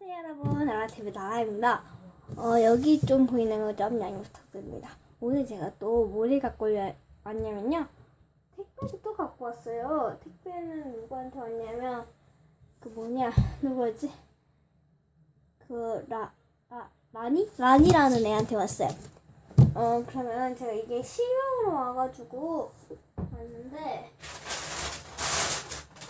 안녕하세요 여러분. 나라TV 나라입니다. 어 여기 좀 보이는 거좀 양해 부탁드립니다. 오늘 제가 또 뭐를 갖고 올- 왔냐면요. 택배를 또 갖고 왔어요. 택배는 누구한테 왔냐면 그 뭐냐 누구였지? 그 라, 라, 라니? 라니라는 애한테 왔어요. 어 그러면 제가 이게 실명으로 와가지고 왔는데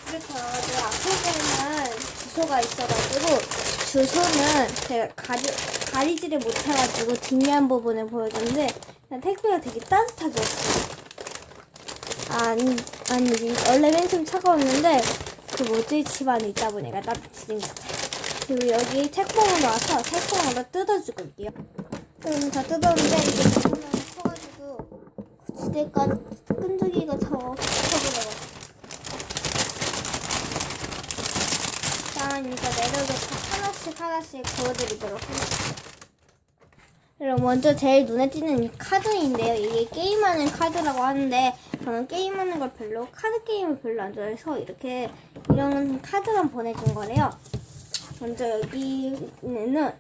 이렇게 와가지고 앞에는 주소가 있어가지고 주소는 제가 가리, 가리지를 못해가지고 뒷면 부분을 보여줬는데 그냥 택배가 되게 따뜻하게 왔어요. 아니, 아니 원래 맨 처음 차가웠는데 그 뭐지 집 안에 있다 보니까 따뜻해진 것 같아요. 그리고 여기 책봉으로 와서 책봉으로 뜯어주고 있게요. 그럼 다 뜯었는데 이게 너무 커가지고 지대가 끈적이가 더 커버려가지고 일단 이거 내려놓고 하나씩 하나씩 보여드리도록 하겠습니다. 그럼 먼저 제일 눈에 띄는 이 카드인데요. 이게 게임하는 카드라고 하는데 저는 게임하는 걸 별로 카드 게임을 별로 안 좋아해서 이렇게 이런 카드만 보내준 거래요. 먼저 여기는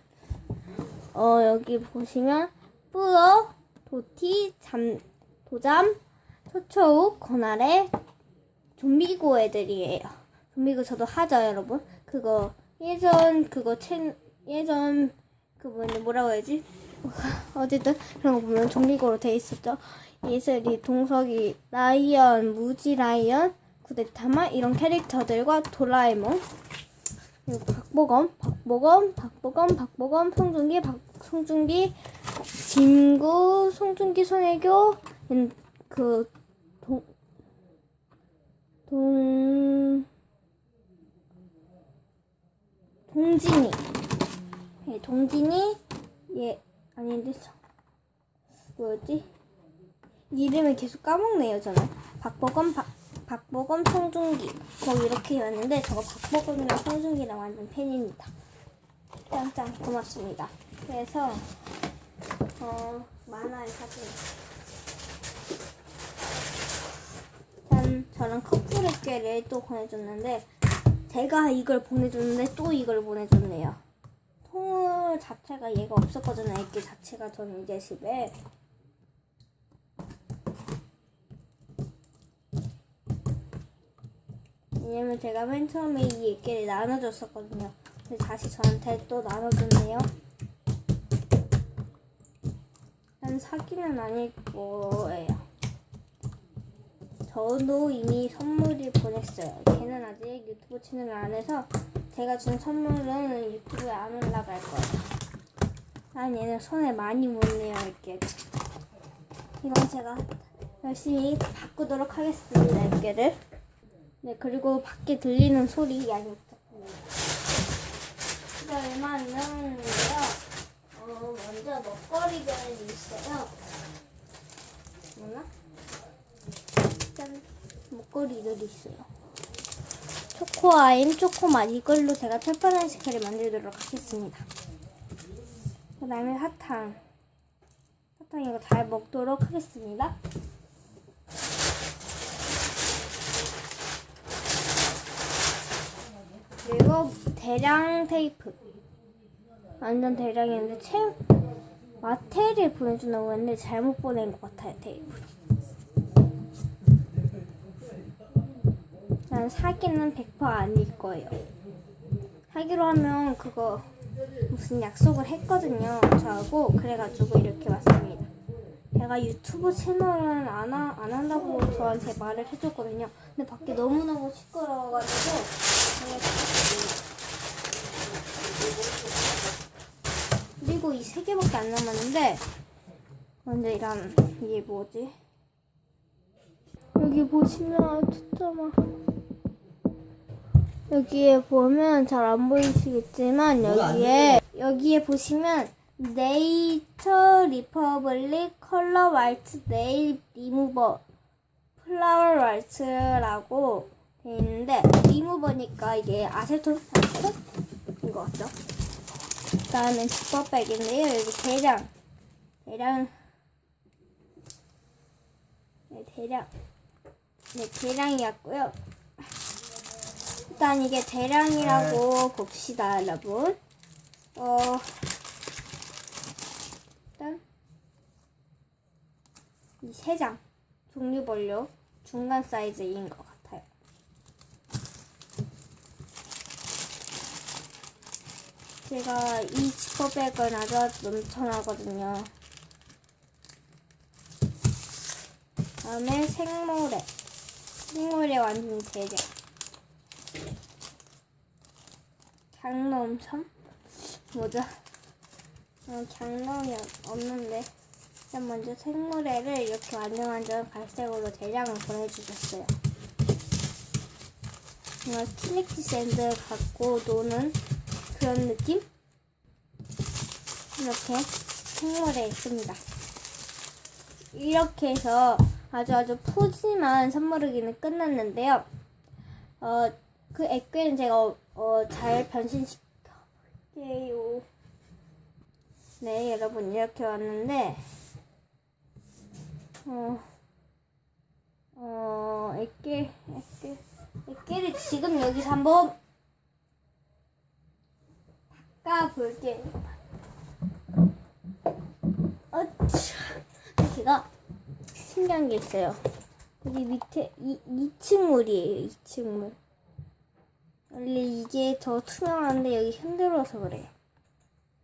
어 여기 보시면 뿌어, 도티, 잠, 도잠, 초초욱, 권아래, 좀비고 애들이에요. 좀비고 저도 하죠, 여러분. 그거 예전 그거 chen 예전 그 뭐냐 뭐라고 해야지? 어쨌든 그런 거 보면 좀비고로 돼 있었죠. 예슬이, 동석이, 라이언, 무지 라이언, 구데타마 이런 캐릭터들과 도라에몽 그리고 박보검, 박보검, 박보검, 박보검, 송중기, 박 송중기, 진구, 송중기, 손혜교, 음, 그 동, 동, 동진이, 예, 동진이, 예, 아닌데, 저- 뭐였지? 이름을 계속 까먹네요, 저는. 박보검, 박, 박보검, 송중기. 뭐 이렇게 였는데, 저거 박보검이랑 송중기랑 완전 팬입니다. 짱짱 고맙습니다. 그래서, 어, 만화의 사진. 짠, 저랑 커플의 꾀를 또 보내줬는데, 제가 이걸 보내줬는데 또 이걸 보내줬네요. 통 자체가 얘가 없었거든요. 애기 자체가 저는 이제 집에. 왜냐면 제가 맨 처음에 이 애기를 나눠줬었거든요. 근데 다시 저한테 또 나눠줬네요. 난 사기는 아닐 거예요. 저도 이미 선물을 보냈어요. 걔는 아직 유튜브 채널을 안 해서 제가 준 선물은 유튜브에 안 올라갈 거예요. 난 얘는 손에 많이 못 내요, 이렇게. 이건 제가 열심히 바꾸도록 하겠습니다, 이렇게를. 네, 그리고 밖에 들리는 소리 양해 부탁드립니다. 이거 얼마 안 남았는데요. 어, 먼저 먹거리들이 있어요. 뭐나? 짠 목걸이들이 있어요. 초코아임, 초코맛 이걸로 제가 철판 아이스크림 만들도록 하겠습니다. 그 다음에 사탕. 사탕 이거 잘 먹도록 하겠습니다. 그리고 대량 테이프. 완전 대량이었는데 체 마테를 보내준다고 했는데 잘못 보낸 것 같아요 테이프. 난 사기는 100% 아닐 거예요. 사기로 하면 그거 무슨 약속을 했거든요. 저하고 그래가지고 이렇게 왔습니다. 제가 유튜브 채널은 안, 하, 안 한다고 저한테 말을 해줬거든요. 근데 밖에 너무너무 시끄러워가지고. 그리고 이 세 개밖에 안 남았는데 먼저 이런 이게 뭐지? 여기 보시면 막 여기에 보면 잘 안 보이시겠지만 여기에 여기에 보시면 네이처 리퍼블릭 컬러 화이트 네일 리무버 플라워 화이트라고 돼 있는데 리무버니까 이게 아세톤 아세톤 이거 같죠? 그다음에 지퍼백인데요 여기 대량 대량 네 대량 네 대량이었고요. 일단 이게 대량이라고 봅시다, 여러분. 어, 일단 이 세 장 종류별로 중간 사이즈인 것 같아요. 제가 이 지퍼백은 아주 넘쳐나거든요. 다음에 생모래. 생모래 완전 제작. 강놈섬? 뭐죠? 어, 강놈이 없는데. 일단 먼저 생모래를 이렇게 완전 완전 갈색으로 대량을 보내주셨어요. 뭔가 키넥티 샌드 갖고 노는 그런 느낌? 이렇게 생모래 있습니다. 이렇게 해서 아주 아주 푸짐한 선물이기는 끝났는데요. 어, 그 액괴는 제가 어, 어, 잘 변신시켜 볼게요. 네, 여러분 이렇게 왔는데 어, 어, 액괴, 액괴, 액괴를 지금 여기서 한번 닦아볼게요. 어차, 제가 신기한 게 있어요. 여기 밑에 이 2층 물이에요. 2층 물. 원래 이게 더 투명한데 여기 흔들어서 그래요.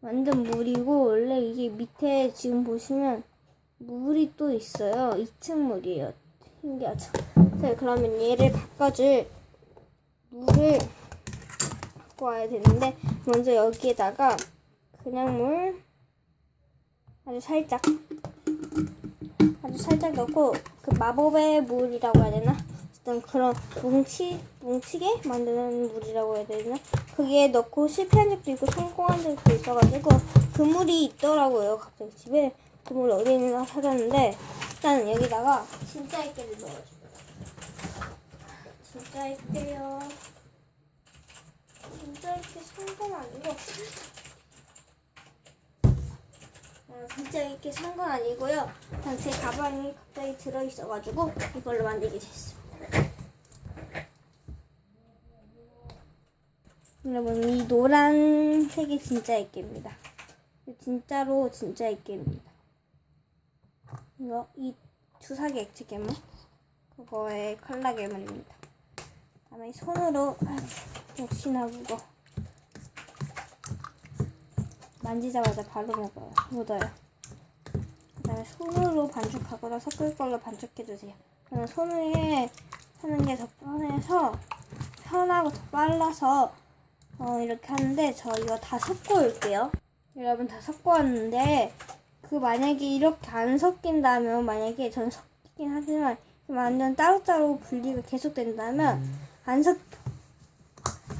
완전 물이고 원래 이게 밑에 지금 보시면 물이 또 있어요. 2층 물이에요. 신기하죠? 네, 그러면 얘를 바꿔줄 물을 갖고 와야 되는데 먼저 여기에다가 그냥 물 아주 살짝 아주 살짝 넣고 그 마법의 물이라고 해야 되나? 어떤 그런 뭉치 뭉치게 만드는 물이라고 해야 되나? 그게 넣고 실패한 적도 있고 성공한 적도 있어가지고 그 물이 있더라고요. 갑자기 집에 그물 어디 있나 찾았는데 일단 여기다가 진짜 액기를 넣어줘요. 진짜 액기요. 진짜 액기 성공 아니고 어, 진짜 이렇게 산 건 아니고요. 그냥 제 가방이 갑자기 들어있어가지고 이걸로 만들게 됐습니다. 여러분 이 노란색이 진짜 액기입니다. 진짜로 진짜 액기입니다. 이거 이 주사기 액체 괴물 그거의 컬러 괴물입니다. 다음에 손으로 아유, 역시나 무거 만지자마자 바로 먹어요. 묻어요. 그다음에 손으로 반죽하거나 섞을 걸로 반죽해주세요. 저는 손에 하는 게 더 편해서 편하고 더 빨라서 어, 이렇게 하는데 저 이거 다 섞어 올게요. 여러분 다 섞어 왔는데 그 만약에 이렇게 안 섞인다면 만약에 전 섞이긴 하지만 완전 따로따로 분리가 계속된다면 안 섞,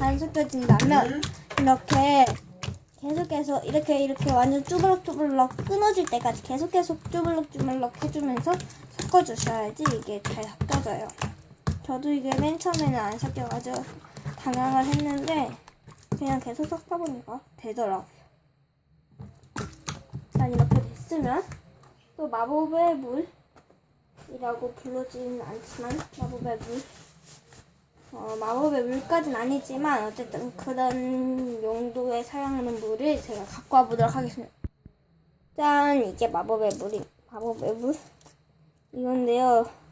안 섞여진다면 이렇게 계속해서 이렇게 이렇게 완전 쭈블럭쭈블럭 끊어질 때까지 계속 계속 쭈블럭쭈블럭 해주면서 섞어주셔야지 이게 잘 섞여져요. 저도 이게 맨 처음에는 안 섞여가지고 당황을 했는데 그냥 계속 섞어보니까 되더라고요. 일단 이렇게 됐으면 또 마법의 물이라고 불러지는 않지만 마법의 물 어, 마법의 물까지는 아니지만 어쨌든 그런 용도에 사용하는 물을 제가 갖고 와보도록 하겠습니다. 짠! 이게 마법의 물이 마법의 물 이건데요.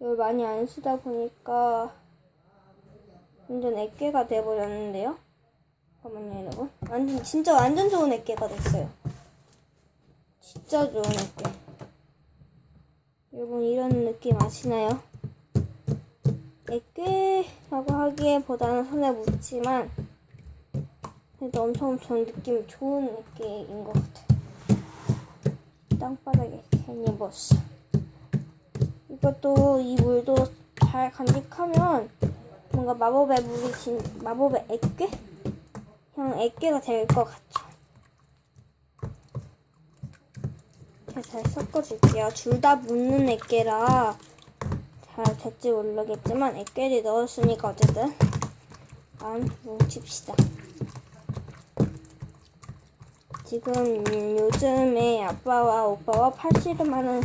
이걸 많이 안 쓰다 보니까 완전 액괴가 돼버렸는데요. 잠깐만요, 여러분. 완전 진짜 완전 좋은 액괴가 됐어요. 진짜 좋은 액괴. 여러분 이런 느낌 아시나요? 액괴라고 하기에보다는 손에 묻지만 그래도 엄청 엄청 느낌 좋은 액괴인 것 같아요. 땅바닥에 괜히 벗어. 이것도 이 물도 잘 간직하면 뭔가 마법의 물이 진 마법의 액괴? 형 액괴가 될 것 같죠. 잘 섞어줄게요. 둘 다 묻는 액괴라 잘 될지 모르겠지만 액괴를 넣었으니까 어쨌든 안 뭉칩시다. 지금 요즘에 아빠와 오빠와 팔씨름 하는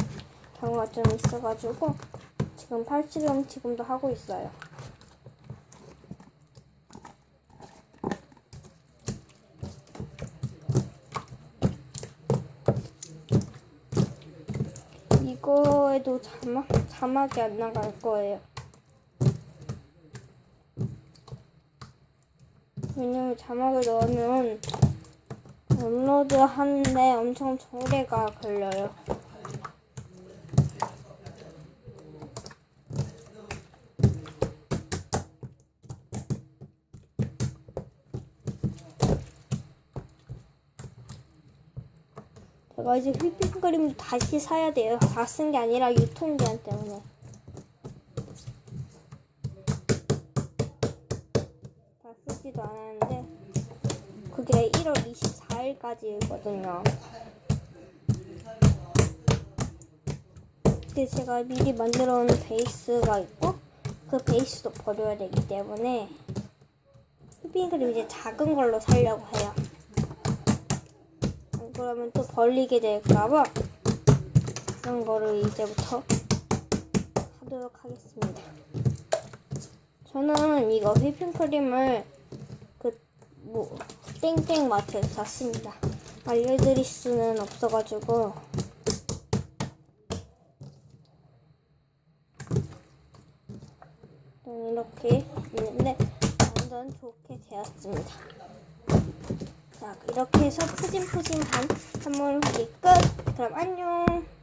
경우가 좀 있어가지고 지금 팔찌는 지금도 하고 있어요. 이거에도 자막, 자막이 안 나갈 거예요. 왜냐면 자막을 넣으면 업로드 하는데 엄청 오래가 걸려요. 제가 이제 휘핑크림 다시 사야 돼요. 다 쓴 게 아니라 유통기한 때문에. 다 쓰지도 않았는데 그게 1월 24일까지거든요. 근데 제가 미리 만들어 놓은 베이스가 있고 그 베이스도 버려야 되기 때문에 휘핑크림 이제 작은 걸로 사려고 해요. 안 그러면 또 벌리게 될까봐 그런 거를 이제부터 하도록 하겠습니다. 저는 이거 휘핑크림을 그 뭐 땡땡 마트에서 샀습니다. 알려드릴 수는 없어가지고 이렇게 있는데 완전 좋게 되었습니다. 자, 이렇게 해서 푸짐푸짐한 선물 후기 끝. 그럼 안녕.